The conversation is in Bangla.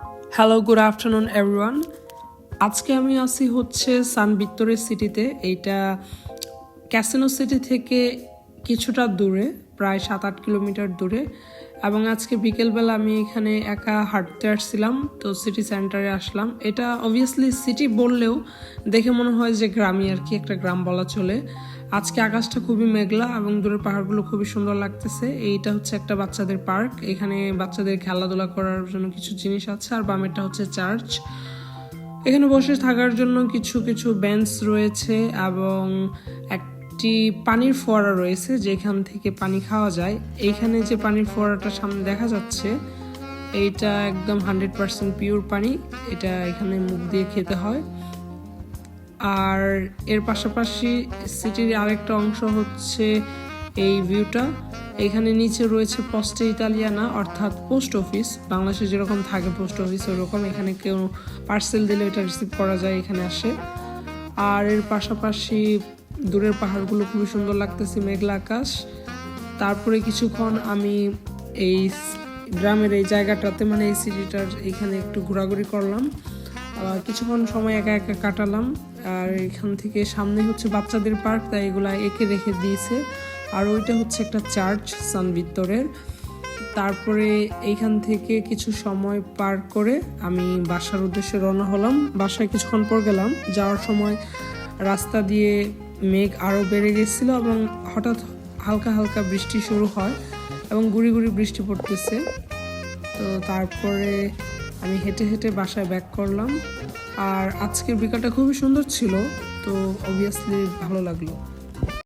হ্যালো গুড আফটারনুন এভরিওয়ান আজকে আমি আছি হচ্ছে সান ভিক্টোরিয়া সিটিতে। এইটা ক্যাসিনো সিটি থেকে কিছুটা দূরে, প্রায় সাত আট কিলোমিটার দূরে। এবং আজকে বিকেলবেলা আমি এখানে একা হাঁটতে আসছিলাম, তো সিটি সেন্টারে আসলাম। এটা অবভিয়াসলি সিটি বললেও দেখে মনে হয় যে গ্রামই আর কি একটা গ্রাম বলা চলে। আজকে আকাশটা খুবই মেঘলা এবং দূরের পাহাড়গুলো খুবই সুন্দর লাগতেছে। এইটা হচ্ছে একটা বাচ্চাদের পার্ক। এখানে বাচ্চাদের খেলাধুলা করার জন্য কিছু জিনিস আছে আর বামেরটা হচ্ছে চার্চ। এখানে বসে থাকার জন্য কিছু কিছু বেঞ্চ রয়েছে এবং একটি পানির ফোয়ারা রয়েছে যেখান থেকে পানি খাওয়া যায়। এইখানে যে পানির ফোয়ারাটা সামনে দেখা যাচ্ছে, এইটা একদম হান্ড্রেড পার্সেন্ট পিওর পানি। এটা এখানে মুখ দিয়ে খেতে হয়। আর এর পাশাপাশি সিটির আরেকটা অংশ হচ্ছে এই ভিউটা। এখানে নিচে রয়েছে পোস্টে ইতালিয়ানা অর্থাৎ পোস্ট অফিস। বাংলাদেশে যেরকম থাকে পোস্ট অফিস, ওরকম এখানে কেউ পার্সেল দিলে এটা রিসিভ করা যায়, এখানে আসে। আর এর পাশাপাশি দূরের পাহাড়গুলো খুবই সুন্দর লাগতেছে, মেঘলা আকাশ। তারপরে কিছুক্ষণ আমি এই গ্রামের এই জায়গাটাতে মানে এই সিটিটার এখানে একটু ঘোরাঘুরি করলাম। কিছুক্ষণ সময় একা একা কাটালাম। আর এখান থেকে সামনে হচ্ছে বাচ্চাদের পার্ক, তাই এগুলা এঁকে রেখে দিয়েছে। আর ওইটা হচ্ছে একটা চার্চ, সান ভিত্তরের তারপরে এইখান থেকে কিছু সময় পার করে আমি বাসার উদ্দেশ্যে রওনা হলাম। বাসায় কিছুক্ষণ পর গেলাম। যাওয়ার সময় রাস্তা দিয়ে মেঘ আরও বেড়ে গেছিল এবং হঠাৎ হালকা হালকা বৃষ্টি শুরু হয় এবং গুড়ি গুড়ি বৃষ্টি পড়তেছে। তো তারপরে আমি হেঁটে হেঁটে বাসায় ব্যাক করলাম। আর আজকের বিকালটা খুবই সুন্দর ছিল, তো অবভিয়াসলি ভালো লাগল।